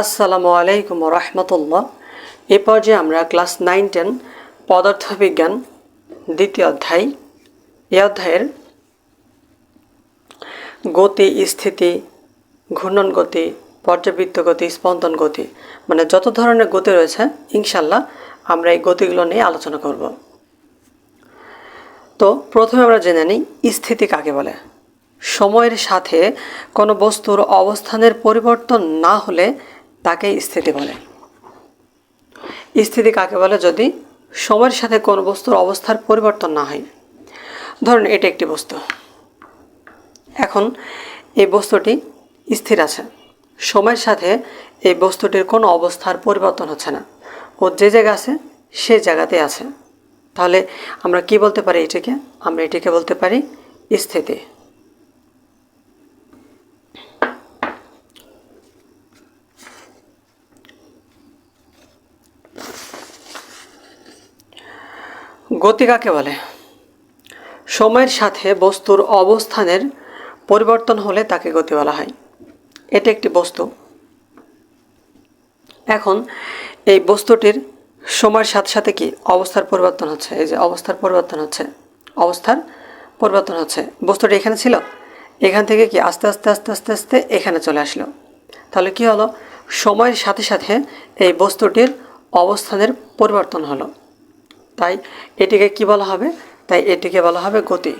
আসসালামু আলাইকুম রহমতুল্লাহ। এ পর্যায়ে আমরা ক্লাস নাইন টেন, পদার্থবিজ্ঞান, দ্বিতীয় অধ্যায়, এ অধ্যায়ের গতি, স্থিতি, ঘূর্ণন গতি, পর্যাবৃত্ত গতি, স্পন্দন গতি মানে যত ধরনের গতি রয়েছে ইনশাল্লাহ আমরা এই গতিগুলো নিয়ে আলোচনা করব। তো প্রথমে আমরা জেনে নিই, স্থিতি কাকে বলে? সময়ের সাথে কোনো বস্তুর অবস্থানের পরিবর্তন না হলে তাকে স্থিতি বলে। স্থিতি কাকে বলে? যদি সময়ের সাথে কোনো বস্তুর অবস্থার পরিবর্তন না হয়। ধরুন এটি একটি বস্তু। এখন এই বস্তুটি স্থির আছে। সময়ের সাথে এই বস্তুটির কোনো অবস্থার পরিবর্তন হচ্ছে না। ও যে জায়গা আছে, সে জায়গাতে আছে। তাহলে আমরা কি বলতে পারি এটিকে? আমরা এটিকে বলতে পারি স্থিতি। গতি কাকে বলে? সময়ের সাথে বস্তুর অবস্থানের পরিবর্তন হলে তাকে গতি বলা হয়। এটি একটি বস্তু। এখন এই বস্তুটির সময়ের সাথে সাথে কি অবস্থার পরিবর্তন হচ্ছে? এই যে অবস্থার পরিবর্তন হচ্ছে। অবস্থার পরিবর্তন হচ্ছে। বস্তুটি এখানে ছিল। এখান থেকে কি আস্তে আস্তে আস্তে আস্তে আস্তে এখানে চলে আসলো। তাহলে কি হলো? সময়ের সাথে সাথে এই বস্তুটির অবস্থানের পরিবর্তন হলো। তাই এটিকে কি বলা হবে? তাই এটিকে বলা হবে গতি।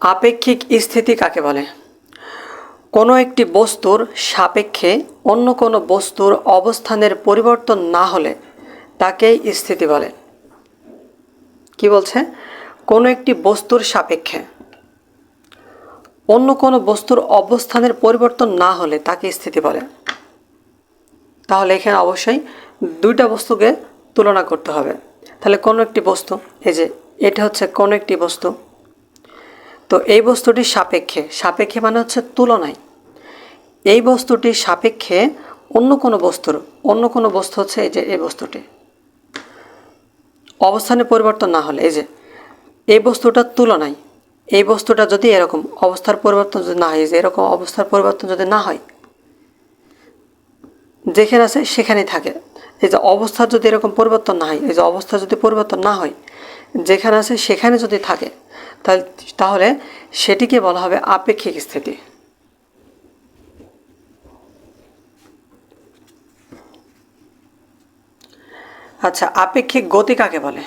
আপেক্ষিক স্থিতি কাকে বলে? কোনো একটি বস্তুর সাপেক্ষে অন্য কোনো বস্তুর অবস্থানের পরিবর্তন না হলে তাকেই স্থিতি বলে। কি বলছে? কোনো একটি বস্তুর সাপেক্ষে। অন্য কোনো বস্তুর অবস্থানের পরিবর্তন না হলে তাকে স্থিতি বলে। তাহলে এখানে অবশ্যই দুইটা বস্তুকে তুলনা করতে হবে। তাহলে কোনো একটি বস্তু, এই যে এটা হচ্ছে কোনো একটি বস্তু। তো এই বস্তুটির সাপেক্ষে সাপেক্ষে মানে হচ্ছে তুলনায়। এই বস্তুটির সাপেক্ষে অন্য কোনো বস্তুর, অন্য কোনো বস্তু হচ্ছে এই যে এই বস্তুটি। অবস্থানে পরিবর্তন না হলে, এই যে, এই বস্তুটার তুলনায়, এই বস্তুটা যদি এরকম অবস্থার পরিবর্তন যদি না হয় যে, এরকম অবস্থার পরিবর্তন যদি না হয়, যেখানে আছে সেখানেই থাকে। এই যে অবস্থার যদি এরকম পরিবর্তন না হয়, এই যে, অবস্থা যদি পরিবর্তন না হয়, যেখানে আছে সেখানে যদি থাকে তাহলে সেটিকে বলা হবে আপেক্ষিক স্থিতি। আচ্ছা আপেক্ষিক গতি কাকে বলে?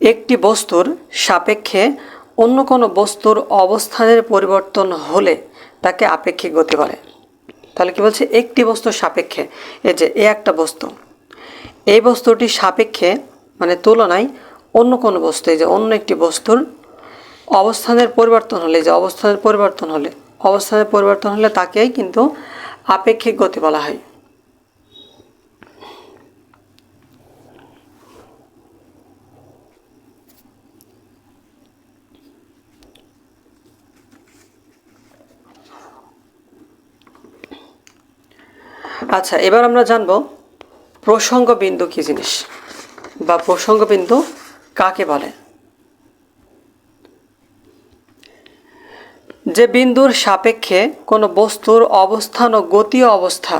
একটি বস্তুর সাপেক্ষে অন্য কোনো বস্তুর অবস্থানের পরিবর্তন হলে তাকে আপেক্ষিক গতি বলে। তাহলে কি বলছে? একটি বস্তুর সাপেক্ষে। এই যে, এ একটা বস্তু। এই বস্তুটির সাপেক্ষে মানে তুলনায় অন্য কোনো বস্তু যে অন্য একটি বস্তুর অবস্থানের পরিবর্তন হলে যে অবস্থানের পরিবর্তন হলে, অবস্থানের পরিবর্তন হলে তাকেই কিন্তু আপেক্ষিক গতি বলা হয়। আচ্ছা এবার আমরা জানব প্রসঙ্গ বিন্দু কী জিনিস? বা প্রসঙ্গ বিন্দু কাকে বলে? যে বিন্দুর সাপেক্ষে কোনো বস্তুর অবস্থান ও গতীয় অবস্থা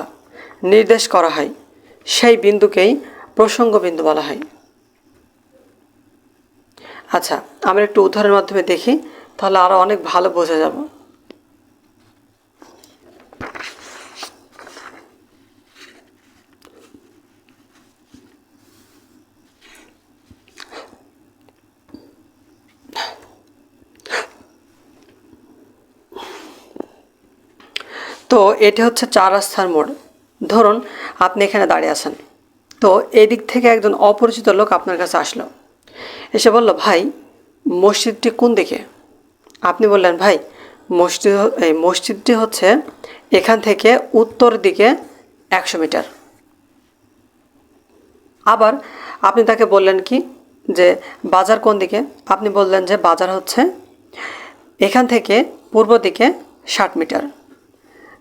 নির্দেশ করা হয়, সেই বিন্দুকেই প্রসঙ্গ বিন্দু বলা হয়। আচ্ছা আমরা একটু উদাহরণের মাধ্যমে দেখি, তাহলে আরও অনেক ভালো বোঝা যাব। তো এটি হচ্ছে চার রাস্তার মোড়। ধরুন আপনি এখানে দাঁড়িয়ে আছেন। তো এই দিক থেকে একজন অপরিচিত লোক আপনার কাছে আসলো। এসে বলল, ভাই, মসজিদটি কোন দিকে? আপনি বললেন, ভাই, মসজিদ এই মসজিদটি হচ্ছে এখান থেকে উত্তর দিকে একশো মিটার। আবার আপনি তাকে বললেন কি, যে বাজার কোন দিকে? আপনি বললেন যে বাজার হচ্ছে এখান থেকে পূর্ব দিকে ষাট মিটার।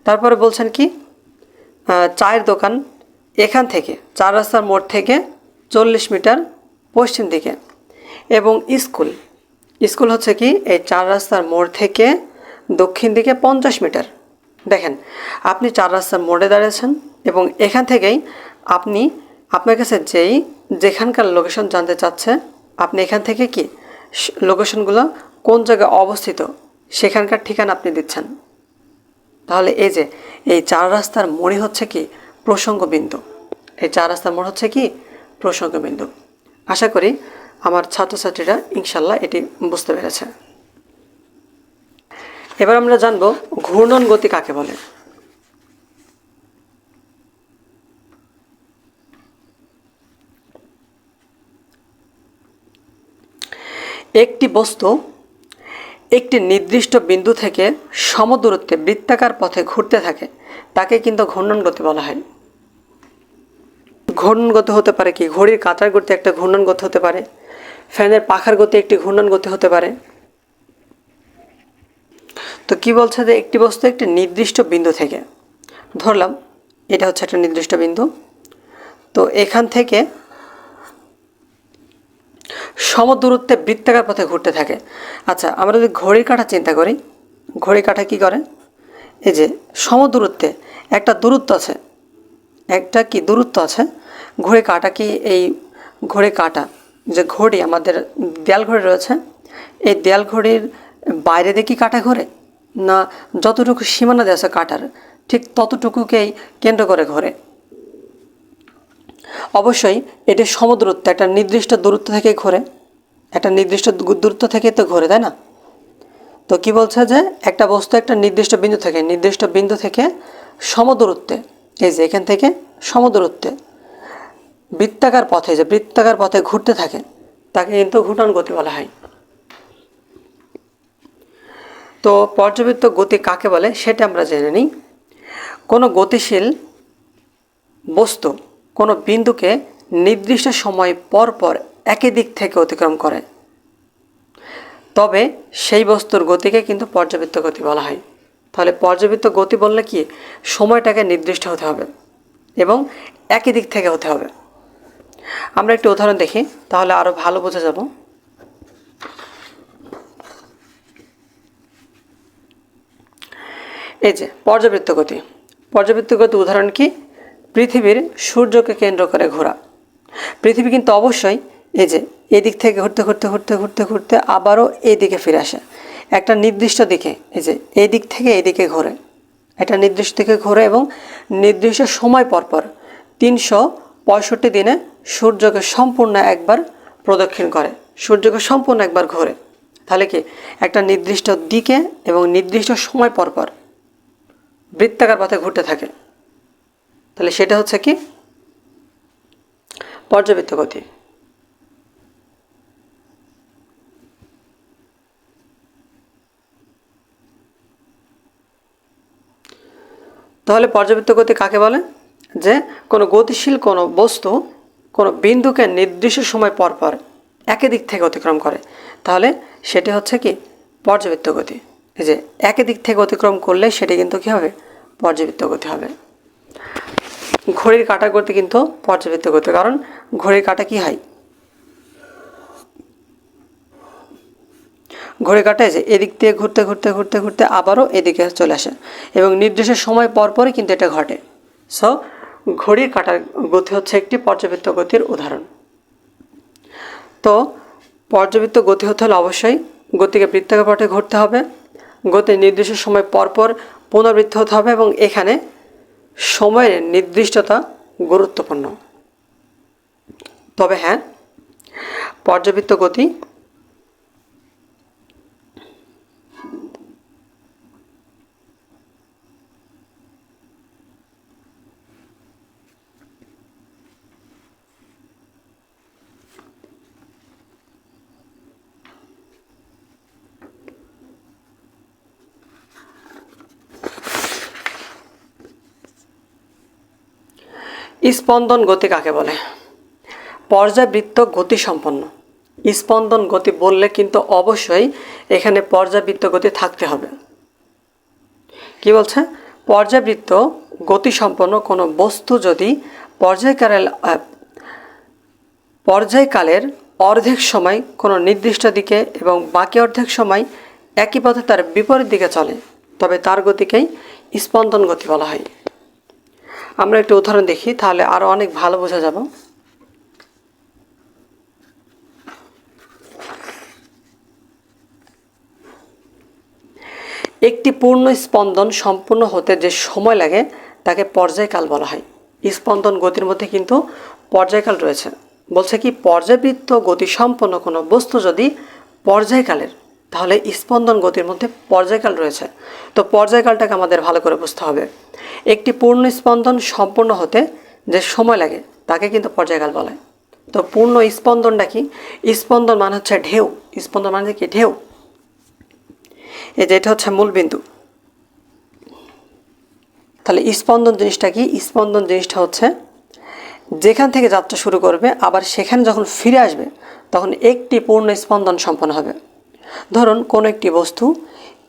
তারপরে বলছেন কি? চায়ের দোকান এখান থেকে, চার রাস্তার মোড় থেকে চল্লিশ মিটার পশ্চিম দিকে এবং স্কুল। স্কুল হচ্ছে কি? এই চার রাস্তার মোড় থেকে দক্ষিণ দিকে পঞ্চাশ মিটার। দেখেন, আপনি চার রাস্তার মোড়ে দাঁড়িয়েছেন এবং এখান থেকেই আপনি, আপনার কাছে যেই, যেখানকার লোকেশন জানতে চাচ্ছে, আপনি এখান থেকে কি? লোকেশনগুলো কোন জায়গায় অবস্থিত? সেখানকার ঠিকানা আপনি দিচ্ছেন। তাহলে এই যে, এই চার রাস্তার মোড়ই হচ্ছে কি প্রসঙ্গ বিন্দু এই চার রাস্তার মোড় হচ্ছে কি প্রসঙ্গ বিন্দু আশা করি আমার ছাত্রছাত্রীরা ইনশাল্লাহ এটি বুঝতে পেরেছে। এবার আমরা জানব ঘূর্ণন গতি কাকে বলে। একটি বস্তু একটি নির্দিষ্ট বিন্দু থেকে সমদূরত্বে বৃত্তাকার পথে ঘুরতে থাকে, তাকে কিন্তু ঘূর্ণন গতি বলা হয়। ঘূর্ণন গতি হতে পারে কি? ঘড়ির কাঁটার গতি একটা ঘূর্ণন গতি হতে পারে, ফ্যানের পাখার গতি একটি ঘূর্ণন গতি হতে পারে। তো কি বলছে যে একটি বস্তু একটি নির্দিষ্ট বিন্দু থেকে? ধরলাম, এটা হচ্ছে একটা নির্দিষ্ট বিন্দু। তো এখান থেকে সমদূরত্বে বৃত্তাকার পথে ঘুরতে থাকে। আচ্ছা আমরা যদি ঘড়ির কাঁটা চিন্তা করি, ঘড়ির কাঁটা কী করে? এই যে সমদূরত্বে একটা দূরত্ব আছে। একটা কি দূরত্ব আছে? ঘড়ি কাঁটা কি এই ঘড়ি কাঁটা? যে ঘড়ি, আমাদের দেয়াল ঘড়ি রয়েছে। এই দেয়াল ঘড়ির বাইরে দিয়ে কি কাঁটা ঘোরে? না যতটুকু সীমানা দেওয়া আছে কাঁটার, ঠিক ততটুকুকেই কেন্দ্র করে ঘোরে। অবশ্যই এটি সমদূরত্ব, একটা নির্দিষ্ট দূরত্ব থেকে ঘোরে। একটা নির্দিষ্ট দূরত্ব থেকে তো ঘোরে, তাই না? তো কি বলছে যে, একটা বস্তু একটা নির্দিষ্ট বিন্দু থেকে, নির্দিষ্ট বিন্দু থেকে সমদূরত্বে, এই যে এখান থেকে সমদূরত্বে বৃত্তাকার পথে, যে বৃত্তাকার পথে ঘুরতে থাকে, তাকে কিন্তু ঘূর্ণন গতি বলা হয়। তো পর্যবৃত্ত গতি কাকে বলে, সেটা আমরা জেনে নিই। কোনো গতিশীল বস্তু, কোনো বিন্দুকে নির্দিষ্ট সময় পর পর একই দিক থেকে অতিক্রম করে। তবে সেই বস্তুর গতিকে কিন্তু পর্যাবৃত্ত গতি বলা হয়। তাহলে পর্যাবৃত্ত গতি বললে কি? সময়টাকে নির্দিষ্ট হতে হবে এবং একই দিক থেকে হতে হবে। আমরা একটি উদাহরণ দেখি, তাহলে আরও ভালো বোঝা যাব। এই যে, পর্যাবৃত্ত গতি। পর্যাবৃত্ত গতি উদাহরণ কি? পৃথিবীর সূর্যকে কেন্দ্র করে ঘোরা। পৃথিবী কিন্তু অবশ্যই এই যে, এদিক থেকে ঘুরতে ঘুরতে ঘুরতে ঘুরতে ঘুরতে আবারও এই দিকে ফিরে আসে। একটা নির্দিষ্ট দিকে, এই যে এই দিক থেকে এদিকে ঘোরে। একটা নির্দিষ্ট দিকে ঘোরে এবং নির্দিষ্ট সময় পর পর তিনশো পঁয়ষট্টি দিনে সূর্যকে সম্পূর্ণ একবার প্রদক্ষিণ করে। সূর্যকে সম্পূর্ণ একবার ঘোরে। তাহলে কি? একটা নির্দিষ্ট দিকে এবং নির্দিষ্ট সময় পর পর বৃত্তাকার পথে ঘুরতে থাকে। তাহলে সেটা হচ্ছে কি? পর্যাবৃত্ত গতি। তাহলে পর্যাবৃত্ত গতি কাকে বলে? যে কোনো গতিশীল কোনো বস্তু কোনো বিন্দুকে নির্দিষ্ট সময় পর পর একই দিক থেকে অতিক্রম করে। তাহলে সেটি হচ্ছে কি? পর্যাবৃত্ত গতি। এই যে একই দিক থেকে অতিক্রম করলে সেটি কিন্তু কী হবে? পর্যাবৃত্ত গতি হবে। ঘড়ির কাঁটা গতি কিন্তু পর্যাবৃত্ত গতি। কারণ ঘড়ির কাঁটা কি হয় ঘড়ি কাটায় যে এদিক দিয়ে ঘুরতে ঘুরতে ঘুরতে ঘুরতে আবারও এদিকে চলে আসে। এবং নির্দিষ্ট সময় পর পরই কিন্তু এটা ঘটে। সো ঘড়ির কাটার গতি হচ্ছে একটি পর্যাবৃত্ত গতির উদাহরণ। তো পর্যাবৃত্ত গতি হতে হলে অবশ্যই গতিকে বৃত্তাকার ঘুরতে হবে। গতি নির্দিষ্ট সময় পর পর পুনরাবৃত্তি হতে হবে এবং এখানে সময়ের নির্দিষ্টতা গুরুত্বপূর্ণ। তবে হ্যাঁ পর্যাবৃত্ত গতি স্পন্দন গতি কাকে বলে? পর্যাবৃত্ত গতি সম্পন্ন। স্পন্দন গতি বললে কিন্তু অবশ্যই এখানে পর্যাবৃত্ত গতি থাকতে হবে। কি বলছে? পর্যাবৃত্ত গতি সম্পন্ন কোনো বস্তু যদি পর্যায়কালের পর্যায়কালের অর্ধেক সময় কোনো নির্দিষ্ট দিকে এবং বাকি অর্ধেক সময় একই পথে তার বিপরীত দিকে চলে, তবে তার গতিকেই স্পন্দন গতি বলা হয়। আমরা একটু উদাহরণ দেখি, তাহলে আরও অনেক ভালো বোঝা যাব। একটি পূর্ণ স্পন্দন সম্পূর্ণ হতে যে সময় লাগে, তাকে পর্যায়কাল বলা হয়। স্পন্দন গতির মধ্যে কিন্তু পর্যায়কাল রয়েছে। বলছে কি, পর্যাবৃত্ত গতি সম্পন্ন কোনো বস্তু যদি পর্যায়কালের তাহলে স্পন্দন গতির মধ্যে পর্যায়কাল রয়েছে। তো পর্যায়কালটাকে আমাদের ভালো করে বুঝতে হবে। একটি পূর্ণ স্পন্দন সম্পূর্ণ হতে যে সময় লাগে, তাকে কিন্তু পর্যায়কাল বলা। তো পূর্ণ স্পন্দনটা কি? স্পন্দন মানে হচ্ছে ঢেউ। স্পন্দন মানে কি? ঢেউ। এই যে এটা হচ্ছে মূল বিন্দু। তাহলে স্পন্দন জিনিসটা কি? স্পন্দন জিনিসটা হচ্ছে যেখান থেকে যাত্রা শুরু করবে, আবার সেখানে যখন ফিরে আসবে, তখন একটি পূর্ণ স্পন্দন সম্পন্ন হবে। ধরুন কোনো একটি বস্তু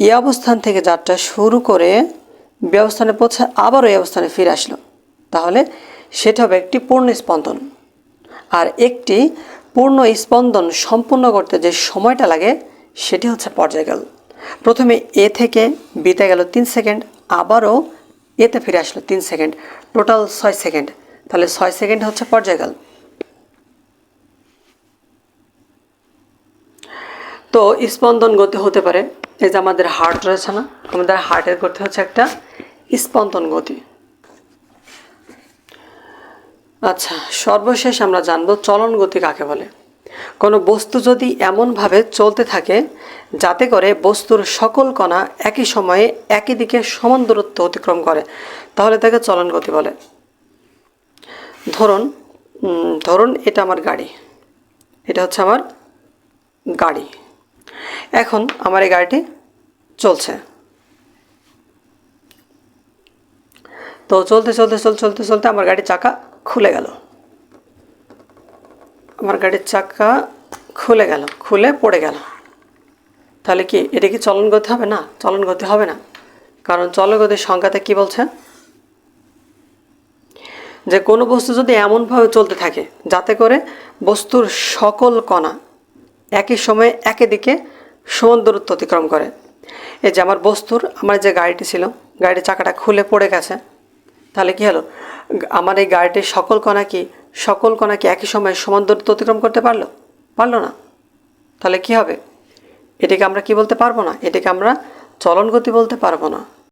এই অবস্থান থেকে যাত্রা শুরু করে বি অবস্থানে পৌঁছে আবারও এই অবস্থানে ফিরে আসলো। তাহলে সেটা হবে একটি পূর্ণ স্পন্দন। আর একটি পূর্ণ স্পন্দন সম্পূর্ণ করতে যে সময়টা লাগে, সেটি হচ্ছে পর্যায়কাল। প্রথমে এ থেকে বিতে গেল তিন সেকেন্ড, আবারও এতে ফিরে আসলো তিন সেকেন্ড, টোটাল ছয় সেকেন্ড। তাহলে ছয় সেকেন্ড হচ্ছে পর্যায়কাল। তো স্পন্দন গতি হতে পারে। এই যে আমাদের হার্ট রয়েছে না, আমাদের হার্টের গতি হচ্ছে একটা স্পন্দন গতি। আচ্ছা সর্বশেষ আমরা জানব চলন গতি কাকে বলে। কোনো বস্তু যদি এমনভাবে চলতে থাকে, যাতে করে বস্তুর সকল কণা একই সময়ে একই দিকে সমান দূরত্ব অতিক্রম করে, তাহলে তাকে চলন গতি বলে। ধরুন ধরুন এটা আমার গাড়ি। এটা হচ্ছে আমার গাড়ি। এখন আমার এই গাড়িটি চলছে। তো চলতে চলতে চলতে চলতে চলতে আমার গাড়ির চাকা খুলে গেল। আমার গাড়ির চাকা খুলে গেল, খুলে পড়ে গেল। তাহলে কি এটা কি চলন গতি হবে না? চলন গতি হবে না। কারণ চলন গতির সংখ্যাতে কি বলছে? যে কোনো বস্তু যদি এমনভাবে চলতে থাকে, যাতে করে বস্তুর সকল কণা একই সময়ে একই দিকে সমান দূরত্ব অতিক্রম করে। এই যে আমার বস্তুর, আমার যে গাড়িটি ছিল, গাড়ির চাকাটা খুলে পড়ে গেছে। তাহলে কি হলো? আমার এই গাড়িটির সকল কণা কি, সকল কণা কি একই সময় সমান দূরত্ব অতিক্রম করতে পারল? পারল না। তাহলে কি হবে? এটাকে আমরা কি বলতে পারব না? এটাকে আমরা চলন গতি বলতে পারব না।